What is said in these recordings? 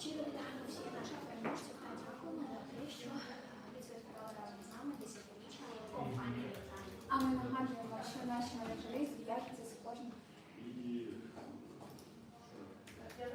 Щиро вітаємо всіх наших переможців та дякуємо за те, що відсвяткували разом з нами десятиріччя компанії вітання. А ми нагадуємо, що наші менеджери зв'яжуться з кожним. Так,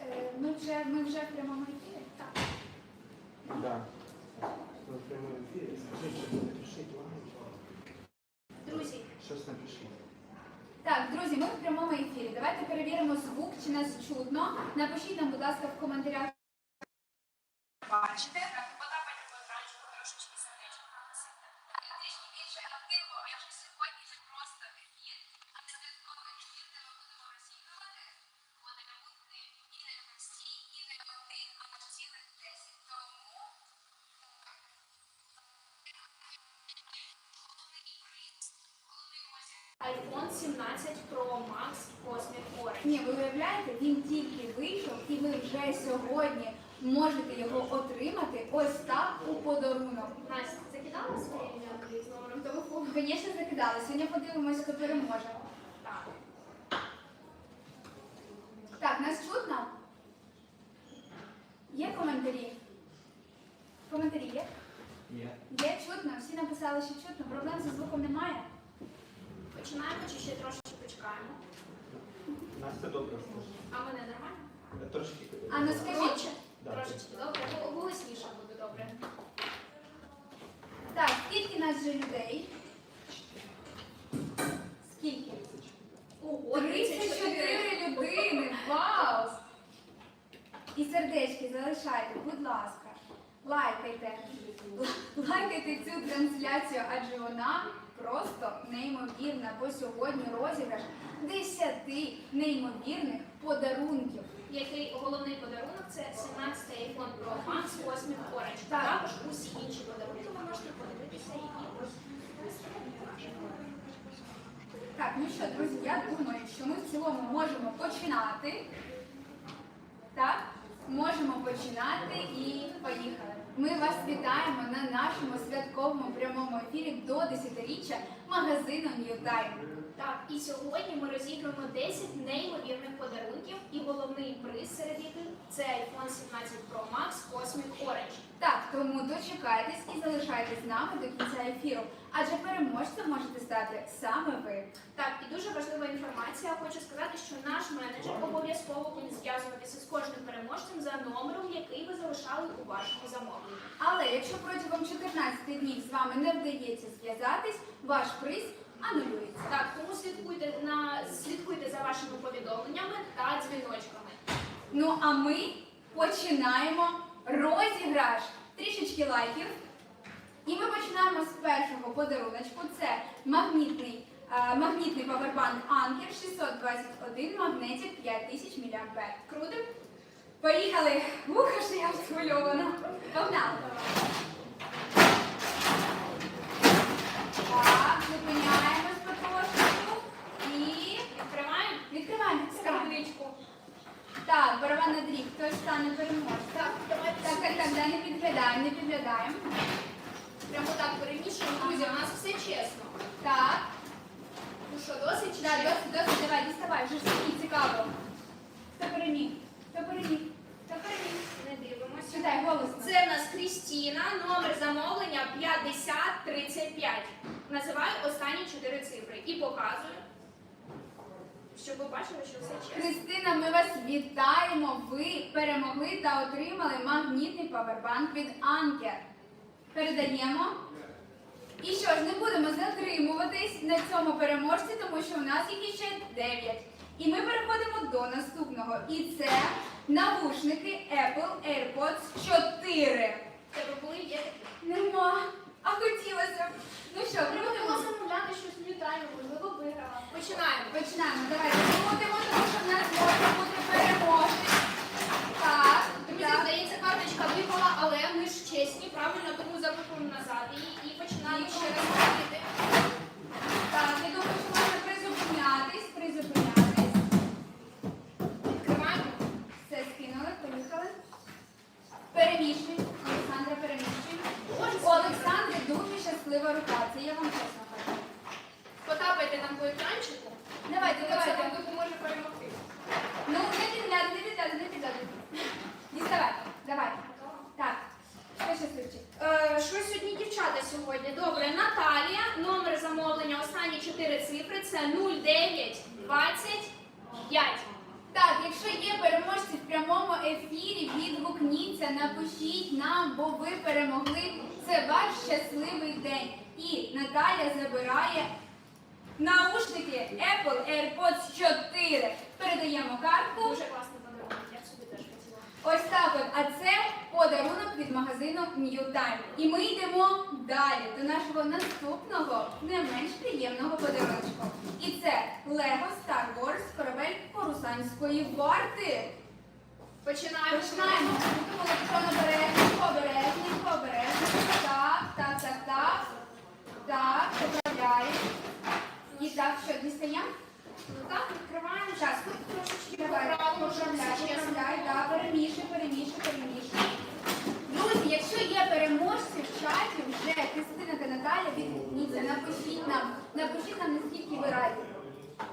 е, Ми вже, ми вже в прямому ефірі? Так. Да. Ви в прямому ефірі. Скажіть, щось напишіть, ладно? Друзі, Щось напишіть. Так, друзі, ми в прямому ефірі. Давайте перевіримо звук, чи нас чутно. Напишіть нам, будь ласка, в коментарях. Переможе. Так. Так, нас чутно? Є коментарі? Коментарі є? Є. Є чутно, всі написали, що чутно. Проблем зі звуком немає. Починаємо чи ще трошки почекаємо? Настя добре скаже. А мене нормально? Трошки. А ну скажіть. Трошечки, добре? Голосніше буде добре. Так, скільки нас же людей? Ого, 34 людини! Вау! І сердечки залишайте, будь ласка. Лайкайте. Лайкайте цю трансляцію, адже вона просто неймовірна, бо сьогодні розіграш 10 неймовірних подарунків. Який головний подарунок це 17 iPhone Pro Max Cosmic Orange. Так. Також усі інші подарунки ви можете подивитися і ось Так, ну що, друзі, я думаю, що ми в цілому можемо починати. Так, можемо починати і поїхали. Ми вас вітаємо на нашому святковому прямому ефірі до 10-річчя магазину Time. Так, і сьогодні ми розіграємо 10 неймовірних подарунків, і головний приз серед яких це iPhone 17 Pro Max Cosmic Orange. Так, тому дочекайтесь і залишайтесь з нами до кінця ефіру, адже переможцем можете стати саме ви. Так, і дуже важлива інформація. Хочу сказати, що наш менеджер обов'язково буде зв'язуватися з кожним переможцем за номером, який ви залишали у вашому замовленні. Але якщо протягом 14 днів з вами не вдається зв'язатись, ваш приз анулюється. Так, тому слідкуйте на слідкуйте за вашими повідомленнями та дзвіночками. Ну а ми починаємо розіграш. Трішечки лайків. І ми починаємо з першого подаруночку. Це магнітний, е, магнітний павербанк Anker 621 магнетик 5000 мА. Крутим? Поїхали! Ух, аж я схвильована. Погнали! Так, зупиняємось потрошку і Відкриваємо відкриваємо. скарбничку. Так, барабанна дріб, хто стане переможцем? Так, Так, так, да, не підглядаємо, не підглядаємо. прямо так перемішуємо. Друзі, у нас все чесно. Так, Ну що, досить чи да, досить, досить, давай, діставай, вже ж цікаво. Хто переміг? Хто переміг? Читай голосно. Це в нас Крістіна, номер замовлення 5035. Називаю останні чотири цифри і показую, щоб ви бачили, що все чесно. Христина, ми вас вітаємо. Ви перемогли та отримали магнітний павербанк від Анкер. Передаємо. І що ж, не будемо затримуватись на цьому переможці, тому що у нас їх іще 9. І ми переходимо до наступного. І це навушники Apple AirPods 4. Тебе були є такі? Нема. А хотілося б. Ну що, Треба було крутимо. замовляти щось літає, можливо, виграла. Починаємо. Починаємо. Давайте крутимо, тому що в нас може бути переможець. Так, Друзі, так. здається, карточка випала, але ми ж чесні, правильно, тому закупимо назад її і починаємо ще раз 25. Так, якщо є переможці в прямому ефірі, відгукніться, напишіть нам, бо ви перемогли. Це ваш щасливий день. І Наталя забирає наушники Apple AirPods 4. Передаємо картку. Дуже класний подарунок, я б собі теж хотіла. Ось так от. А це подарунок від магазину New Time. І ми йдемо далі до нашого наступного, не менш приємного подарунку. І це Lego Star Wars корабель Корусанської варти. Починаємо. Починаємо. Будемо електронно обережненько, обережненько, обережненько. Так, так, так, так. Так, поправляємо. І так, що дістаємо? Ну так, відкриваємо. Так, Трошечки Давай, поправимо, щоб поправляй, все чесно поправляй, було. да, перемішуй, перемішуй, перемішуй. Друзі, якщо є переможці в чаті, вже Кристина та Наталя, відгукніться, напишіть нам, нам, наскільки ви раді.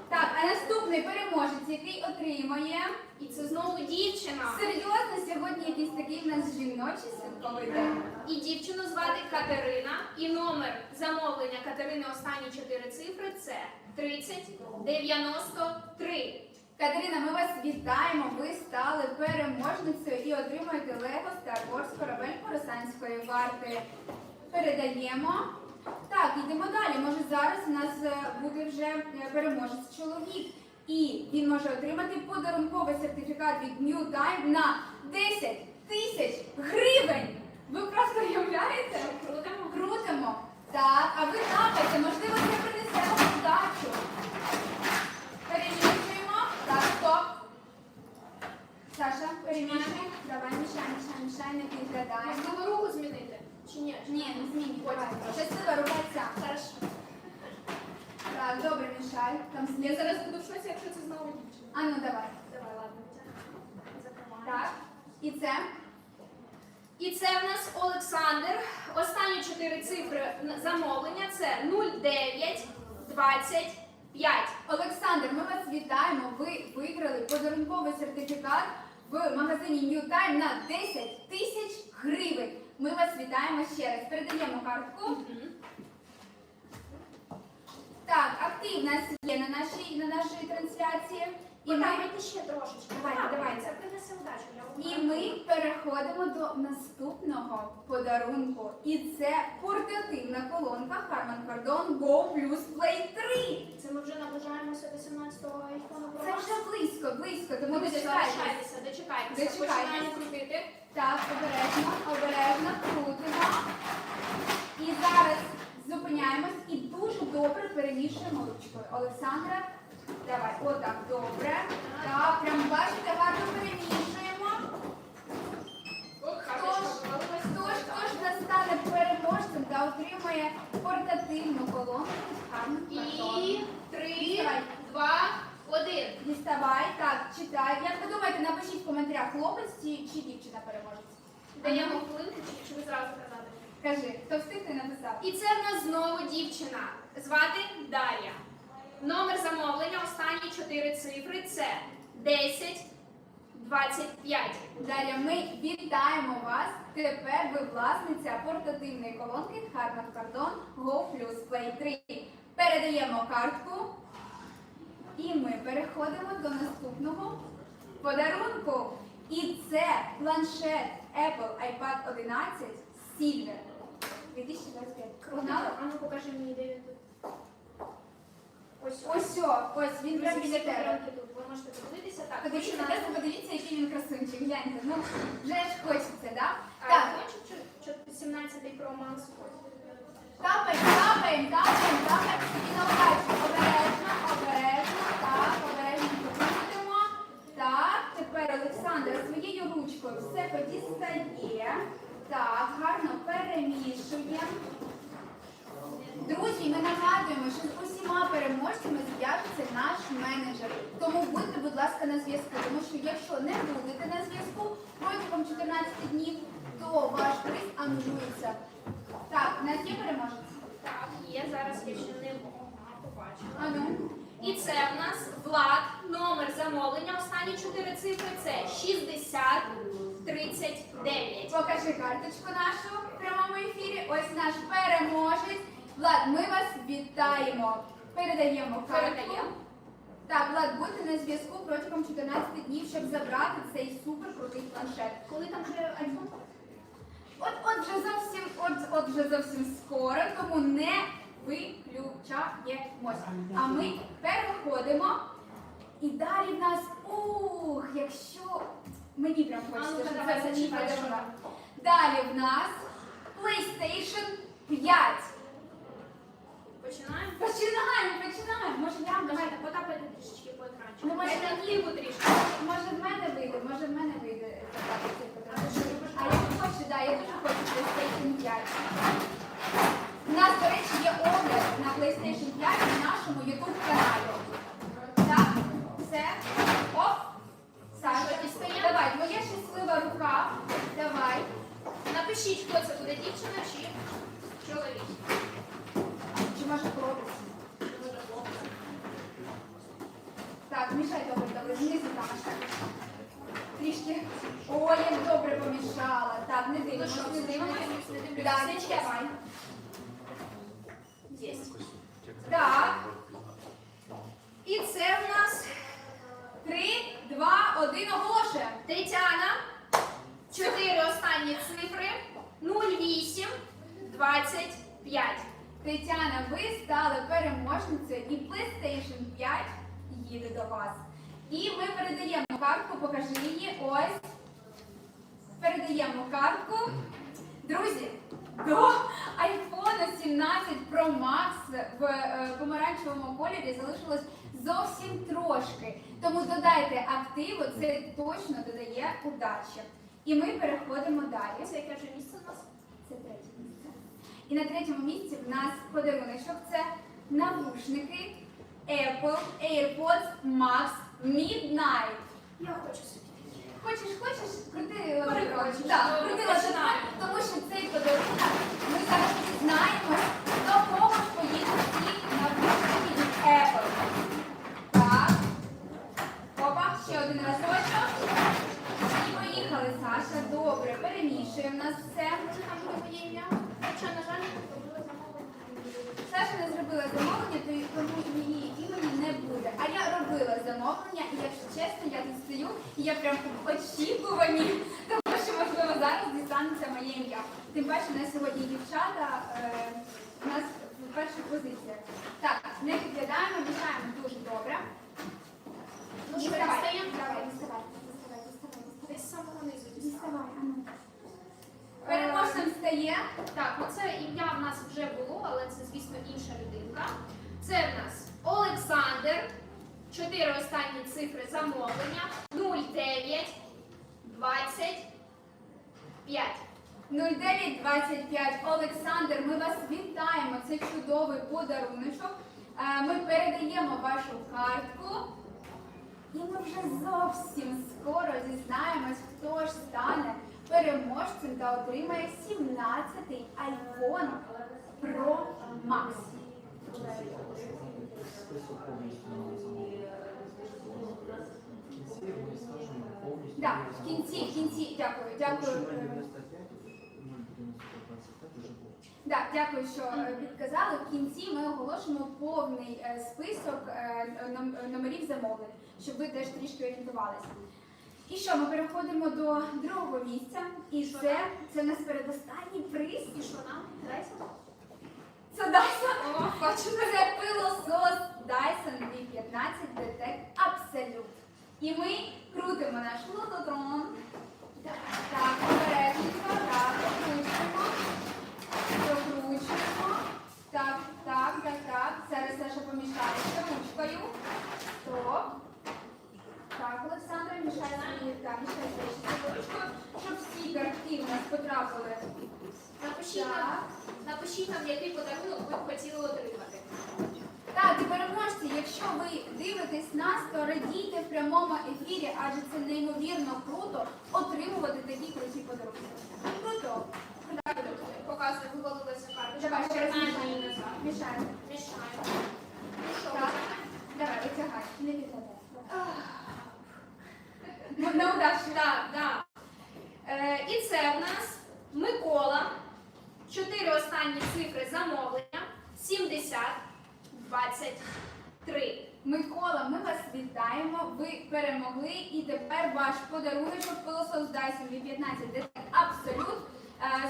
Так, а наступний переможець, який отримує. І це знову дівчина. Серйозно, сьогодні якийсь такий в нас жіночий святковий день. І дівчину звати Катерина. І номер замовлення Катерини останні чотири цифри це 3093. Катерина, ми вас вітаємо. Ви стали переможницею і отримуєте Лего Star Wars корабель Коросанської варти. Передаємо. Так, йдемо далі. Може зараз у нас е, буде вже е, переможець чоловік. І він може отримати подарунковий сертифікат від New Time на 10 тисяч гривень. Ви просто уявляєте? Крутимо. Крутимо. Так, а ви тапайте, можливо, це принесе вам вдачу. Перемішуємо. Так, стоп. Саша, перемішуй. Давай, мішай, мішай, мішай, не підглядай. Можливо, руку змінити? Чи ні? Ні, не змінюй, давай. Щаслива рука ця. Хорошо. Так, добре, мішай. Там Я знизу. зараз буду в шоці, якщо це знову дівчина. А ну давай. Давай, ладно. Закриваємо. Так. І це. І це в нас Олександр. Останні чотири цифри замовлення це 0925. Олександр, ми вас вітаємо. Ви виграли подарунковий сертифікат в магазині New Time на 10 тисяч гривень. Ми вас вітаємо ще раз. Передаємо картку. Так, актив у нас є на нашій, на нашій трансляції. І ми, Давайте ще трошечки. Давайте, давайте. Це принесе удачу. Я і ми переходимо до наступного подарунку. І це портативна колонка Harman Kardon Go Plus Play 3. Це ми вже наближаємося до 17-го айфону Pro Це Max. вже близько, близько, тому дочекайтесь. залишайтеся, дочекайтеся. Дочекайтеся. Починаємо крутити. Так, обережно, обережно крутимо. І зараз зупиняємось і дуже добре перемішуємо ручкою. Олександра, давай, отак, добре. Так, прям бачите, гарно перемішуємо. Хто ж, хто ж, хто ж настане переможцем та отримує портативну колонку з гарним І картоном? три, два, один. Діставай, так, читай. Як ви думаєте, напишіть в коментарях, хлопець чи, чи дівчина переможець? Даємо хвилинку, чи, чи ви зразу казати? Кажи, хто встиг, ти написав. І це в нас знову дівчина. Звати Дар'я. Номер замовлення, останні чотири цифри це 10 25. Дар'я, ми вітаємо вас. Тепер ви власниця портативної колонки Harman Kardon Go Plus Play 3. Передаємо картку. І ми переходимо до наступного подарунку. І це планшет Apple iPad 11 Silver 2025. Погнали? А ну покажи мені, де він тут. Ось о, ось він прямо біля тебе. Ви можете подивитися. Так, Подивіться, починаємо. просто подивіться, який він красунчик. Гляньте, ну вже ж хочеться, да? Так, чи- чи 17-й Pro Max. Тапаємо, тапаємо, тапаємо, тапаємо собі на удачу. Обережно, обережно, так, обережно покрутимо. Так, тепер Олександр своєю ручкою все подістає. Так, гарно перемішуємо. Друзі, ми нагадуємо, що з усіма переможцями зв'яжеться наш менеджер. Тому будьте, будь ласка, на зв'язку. Тому що якщо не будете на зв'язку протягом 14 днів, то ваш приз анулюється. Так, у нас є переможець? Так, є. Зараз я ще не побачила. А ну. І це в нас Влад, номер замовлення. Останні чотири цифри це 6039. Покажи карточку нашу в прямому ефірі. Ось наш переможець. Влад, ми вас вітаємо. Передаємо. Передаємо. Так, Влад, будьте на зв'язку протягом 14 днів, щоб забрати цей супер крутий планшет. Коли там вже альбом? От, от вже зовсім, от, от вже зовсім скоро, тому не виключаємось. А ми переходимо. І далі в нас, ух, якщо мені прям ну, хочеться, щоб це подарував. Далі в нас PlayStation 5. Починаємо? Починаємо, починаємо. Може я, Давайте потапайте трішечки по екранчику. Ну, може, Дайте книгу трішки. може в мене вийде, може в мене вийде А я хочу, да, я дуже хочу PlayStation 5. У нас, до речі, є огляд на PlayStation 5 на нашому YouTube каналі. Так, все. Оп. Саша, давай, твоя щаслива рука. Давай. Напишіть, хто це буде, дівчина чи чоловік. Може хлопець? Може, хлопець. Так, мішай добре, добре, знизу там аж так. Трішки. Ой, як добре помішала. Так, не Ну дивимося, не дивимося. дивимося, не чекай. Єсть. Так. І це в нас Три, два, один, оголошуємо. Тетяна. Чотири останні цифри. 08 25. Тетяна, ви стали переможницею і PlayStation 5 їде до вас. І ми передаємо картку, покажи її. Ось. Передаємо картку. Друзі, до iPhone 17 Pro Max в е, помаранчевому кольорі залишилось зовсім трошки. Тому додайте активу, це точно додає удачі. І ми переходимо далі. Це яке вже місце у нас? Це третє. І на третьому місці в нас подаруночок це навушники Apple AirPods Max Midnight. Я хочу собі. Хочеш, хочеш, крути Так, Добре, крути лазерок, починаємо. тому що цей подарунок ми зараз дізнаємось, до кого ж поїдуть ці навушники від Apple. Так. Опа, ще один разочок. І поїхали, Саша. Добре, перемішуємо в нас все. Може там буде моє ім'я? Хоча, на жаль, не зробила замовлення. Саша не зробила замовлення, то й- тому її імені не буде. А я робила замовлення, і якщо чесно, я тут стою, і я прям в очікуванні, тому що можливо зараз дістанеться моє ім'я. Тим паче, у нас сьогодні дівчата е, у нас в перших позиціях. Так, не підглядаємо, мішаємо дуже добре. Ну що, Діставай, дістаємо? Давай, діставай, діставай, діставай, діставай. Десь з самого низу діставай. Діставай, а ну. Переможцем стає. Так, ну це ім'я в нас вже було, але це, звісно, інша людинка. Це в нас Олександр. Чотири останні цифри замовлення. 09 25. 0925 Олександр, ми вас вітаємо. Це чудовий подаруночок. Е, Ми передаємо вашу картку. І ми вже зовсім скоро дізнаємось, хто ж стане переможцем та отримає 17-й iPhone Pro Max. Так, в кінці, в кінці, дякую, дякую. Якщо на 95, 95 вже було. Да, дякую, що е, підказали. В кінці ми оголошимо повний е, список е, номерів замовлень, щоб ви теж трішки орієнтувалися. І що, ми переходимо до другого місця. І Що це, там? це у нас передостанній приз. І що нам? Дайся? Це Dyson. О, бачу. Це пилосос Dyson V15 Detect Absolute. І ми крутимо наш лототрон. Так, обережненько, так, прокручуємо. Прокручуємо. Так, так, так, так. Зараз Саша помішає ще ручкою. Стоп. Так, Олександра, мішай свої, так, мішай щоб всі картки в нас потрапили. Напишіть нам, напишіть нам, який подарунок ви б хотіли отримати. Так, і переможці, якщо ви дивитесь нас, то радійте в прямому ефірі, адже це неймовірно круто отримувати такі круті подарунки. Круто. Так, Показую, вивалилася карточка. Давай ще раз мішаємо. назад. Мішаємо. Мішаємо. Ну Так. Давай, витягай. Не відкладай. На. Так, так. І це в нас Микола. Чотири останні цифри замовлення. 70 23. Микола, ми вас вітаємо. Ви перемогли, і тепер ваш подарунок пилосос Dyson V15 Detect Absolute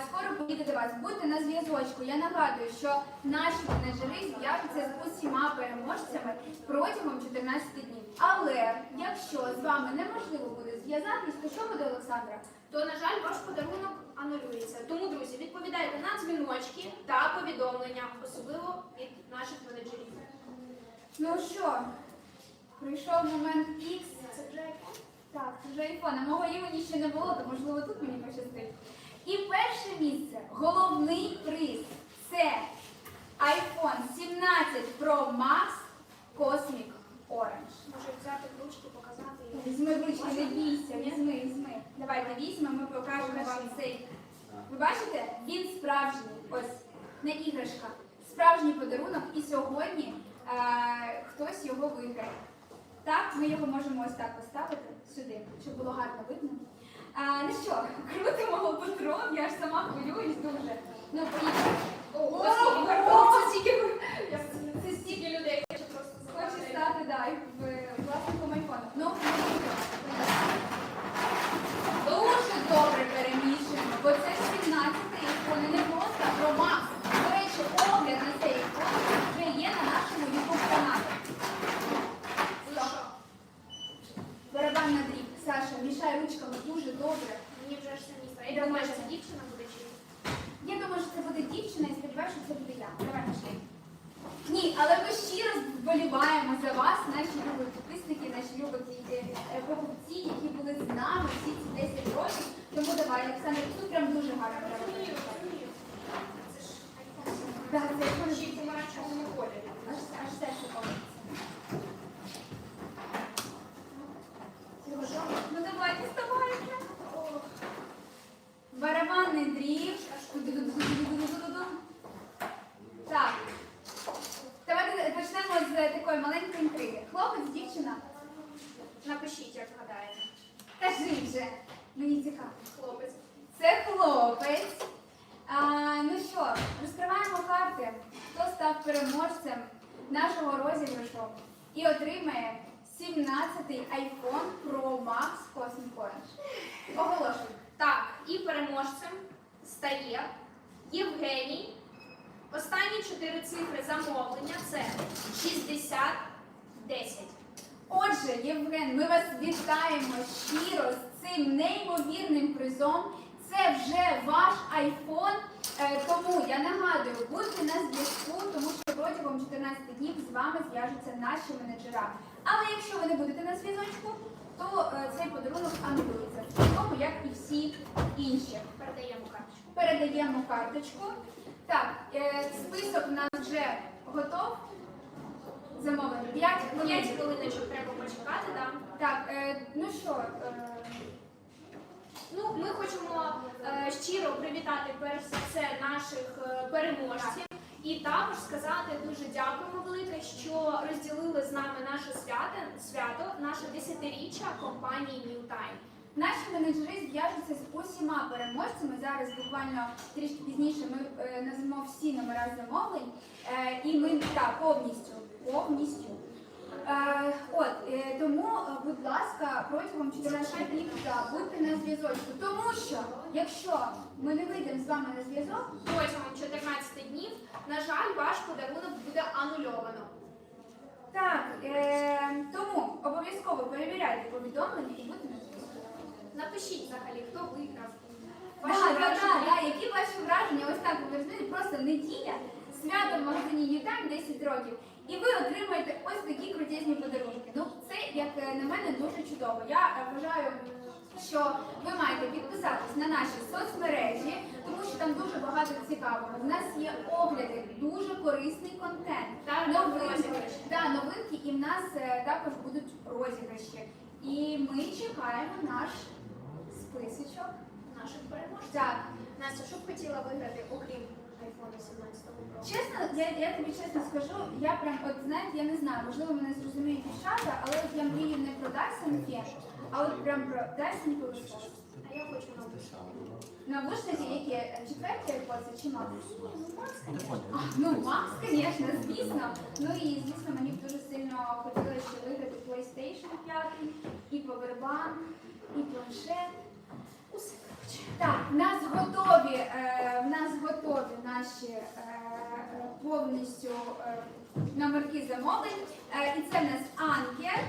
скоро поїде до вас. Будьте на зв'язочку. Я нагадую, що наші менеджери зв'яжуться з усіма переможцями протягом 14 днів. Але якщо з вами неможливо буде зв'язатись, то що буде Олександра? То, на жаль, ваш подарунок анулюється. Тому, друзі, відповідайте на дзвіночки та повідомлення, особливо від наших менеджерів. Ну що, прийшов момент X. Це вже iPhone? Так, це вже айфон. А мого імені ще не було, то можливо тут мені пощастить. І перше місце, головний приз це iPhone 17 Pro Max Cosmic Orange. Може взяти в ручки, показати її. Візьми ручки, не бійся, візьми, візьми. Давайте візьмемо, ми покажемо вам цей. Ви бачите? Він справжній, ось, не іграшка. Справжній подарунок, і сьогодні е, хтось його виграє. Так, ми його можемо ось так поставити сюди, щоб було гарно видно. А, ну що, крутимо патрон? я ж сама хвилююсь дуже. Ну, поїхали. О, це стільки, я- Це стільки стільки людей хоче просто Хоче забрати. стати, да, і в власником айфону. Ну, дуже добре перемішуємо, бо це 17-й айфон, і не просто про Макс. До речі, огляд на цей айфон вже є на нашому YouTube каналі. Ну що, Барабан на дріб. Саша, мішай ручками дуже добре. мені вже ж самі стає. Я думаю, що це дівчина буде чи ні? Я думаю, що це буде дівчина і сподіваюся, що це буде я. Давай пішли. Ні, але ми щиро вболіваємо за вас, наші любі підписники, наші любі е, покупці, які були з нами всі ці 10 років. Тому давай, Олександр, тут прям дуже гарно треба. Розумію, розумію. Це ж iPhone. Так, це Це ще й в помаранчевому кольорі. аж, аж серце колиться. Ну давай, діставайте. Барабанний дріб. Ду-ду-ду-ду-ду-ду-ду-ду. Так. Давайте почнемо з такої маленької інтриги. Хлопець, дівчина. Напишіть, як гадаєте. Кажи вже. Мені цікаво. Хлопець. Це хлопець. А, ну що, розкриваємо карти. Хто став переможцем нашого розіграшу і отримає 17-й iPhone Pro Max Cosmic Orange. Оголошую. Так, і переможцем стає Євгеній. Останні чотири цифри замовлення це 6010. Отже, Євген, ми вас вітаємо щиро з цим неймовірним призом. Це вже ваш iPhone. Е, тому я нагадую, будьте на зв'язку, тому що протягом 14 днів з вами зв'яжуться наші менеджера. Але якщо ви не будете на зв'язочку, то е, цей подарунок анулюється. Тому як і всі інші. Передаємо карточку. Передаємо карточку. Так, е, список у нас вже готов. Замовлено 5 хвилин. хвилиночок треба почекати, так. Так, е, ну що, е, Ну, ми хочемо е, щиро привітати перш за все наших е, переможців і також сказати дуже дякуємо велике, що розділили з нами наше свято, свято, наше десятиріччя компанії New Time. наші менеджери зв'яжуться з усіма переможцями. Зараз буквально трішки пізніше ми е, назвемо всі номера замовлень. Е, і ми так, повністю, повністю. Е, от, е, тому, е, будь ласка, протягом 14 днів будьте на зв'язочку. Тому що, якщо ми не вийдемо з вами на зв'язок, Протягом 14 днів, на жаль, ваш подарунок буде анульовано. так, е, тому обов'язково перевіряйте повідомлення і будьте на зв'язку. Напишіть взагалі, хто виграв. Да, Ваші да, да, враження. да. Які ваші враження? Ось так розумієте, просто неділя, свято в магазині Ньютайм 10 років, і ви отримаєте ось такі крутезні подарунки. Ну, це, як е, на мене, дуже чудово. Я е, вважаю, що ви маєте підписатись на наші соцмережі, тому що там дуже багато цікавого. У нас є огляди, дуже корисний контент. Та новинки, да, новинки, і в нас е, також будуть розіграші. І ми чекаємо наш списочок. наших переможців. Так, Настя, що б хотіла виграти, окрім iPhone 17 Pro? чесно, я, я тобі чесно скажу, я прям, от знаєте, я не знаю, можливо, мене зрозуміють дівчата, але от я мрію не про Dyson а от прям про Dyson пилосос. А я хочу навушники. Навушники, які четверті AirPods чи Max? Ну, понял. А, Ну, Max, звісно, звісно. Ну і звісно, мені б дуже сильно хотілося ще виграти PlayStation. п'ятий, і повербанк, і планшет. Так, в нас готові, е, в нас готові наші е, е, повністю номерки замовлень. І це в нас анкер.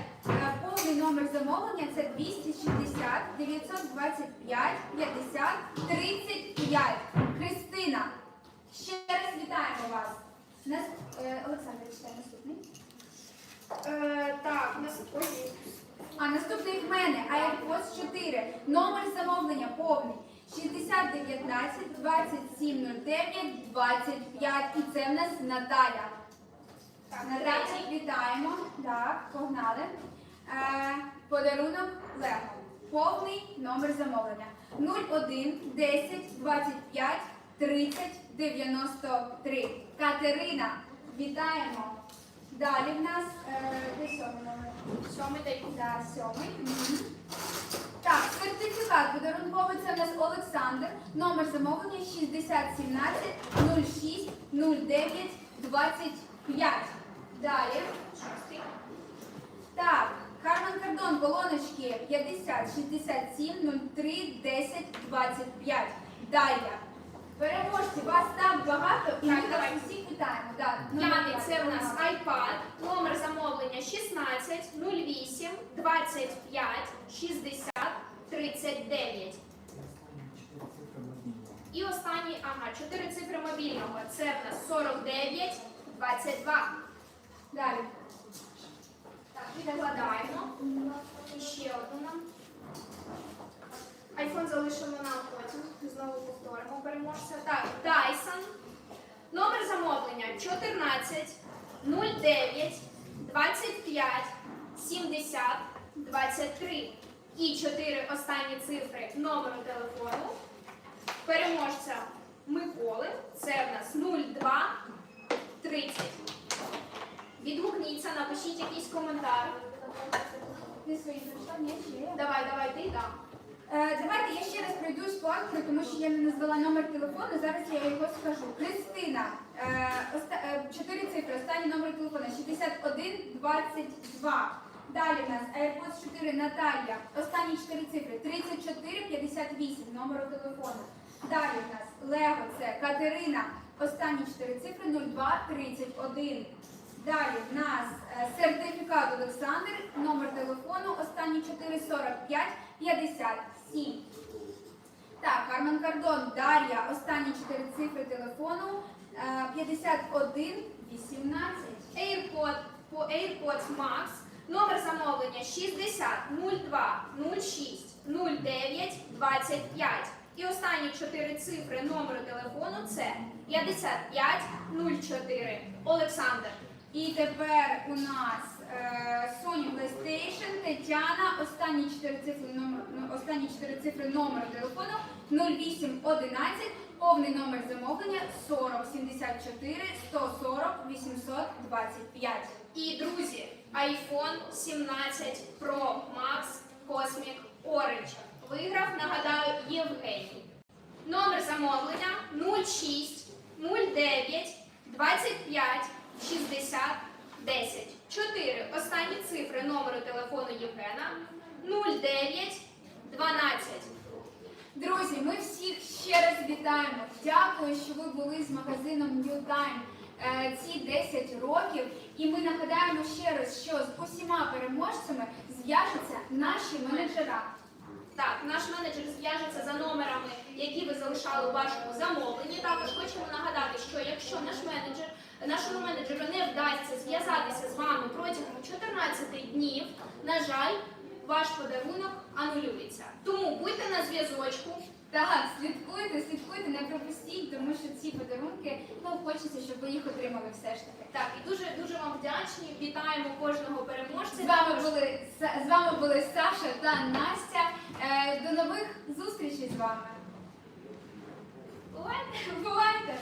Повний номер замовлення це 260 925 50 35. Христина, ще раз вітаємо вас. Нас, Олександр, читай наступний. Е, так, нас ой. А наступний в мене AirPods 4. Номер замовлення повний. 6019 2709 25. І це в нас Наталя. Так, Наталя, вітаємо. Так, погнали. Е, подарунок Лего. Повний номер замовлення. 01 10 25 30 93. Катерина, вітаємо. Далі в нас е, де сьомий номер? Сьомий. Да, сьомий. Так, сертифікат подарунковий це в нас Олександр. Номер замовлення 6017 06 09 25. Далі. Так, Кармен Кардон, колоночки 50 67 03 10 25. Далі. Переможці, вас так багато і ми Так, давай. вас всіх вітаємо. П'ятий це в нас погнали. iPad, номер замовлення 16 08 25 60 39. І останній, ага, чотири цифри мобільного. Це в нас 49 22. Далі. Так, відкладаємо. І ще одну нам. Айфон залишимо на потім. Знову повторимо переможця. Так, Dyson. Номер замовлення 14 09 25 70 23. І чотири останні цифри номеру телефону. Переможця Миколи. Це в нас 02 30. Відгукніться, напишіть якийсь коментар. Ти свої прийшла? Ні, ще є. Давай, давай, ти да. Е, давайте я ще раз пройдусь по актору, тому що я не назвала номер телефону. Зараз я його скажу. Христина, е, оста- е, чотири цифри, останній номер телефону 61 22. Далі в нас AirPods 4 Наталія. Останні чотири цифри 34 58 номеру телефону. Далі в нас Лего це Катерина. Останні чотири цифри 02 31. Далі в нас е, сертифікат Олександр, номер телефону, останні 445 57. Так, Кармен Кардон, Дар'я, останні 4 цифри телефону, е, 51 18. AirPod по AirPods Max. Номер замовлення 60 02 06 09 25. І останні чотири цифри номеру телефону це 55 04. Олександр. І тепер у нас е, Sony PlayStation, Тетяна, останні 4 цифри номер, ну, останні 4 цифри номеру телефону 0811, повний номер замовлення 40 74 140 825. І друзі, iPhone 17 Pro Max Cosmic Orange. Виграв, нагадаю, Євгеній. Номер замовлення 06 09 25 60 10. Чотири останні цифри номеру телефону Євгена 09 12. Друзі, ми всіх ще раз вітаємо. Дякую, що ви були з магазином New Time ці 10 років. І ми нагадаємо ще раз, що з усіма переможцями зв'яжуться наші менеджера. Так, наш менеджер зв'яжеться за номерами, які ви залишали у вашому замовленні. Також хочемо нагадати, що якщо наш менеджер, нашому менеджеру не вдасться зв'язатися з вами протягом 14 днів, на жаль, ваш подарунок анулюється. Тому будьте на зв'язочку. Так, слідкуйте, слідкуйте, не пропустіть, тому що ці подарунки, ну хочеться, щоб ви їх отримали все ж таки. Так, і дуже дуже вам вдячні. Вітаємо кожного переможця. З вами були з вами були Саша та Настя. Е, До нових зустрічей з вами. бувайте! Бувайте!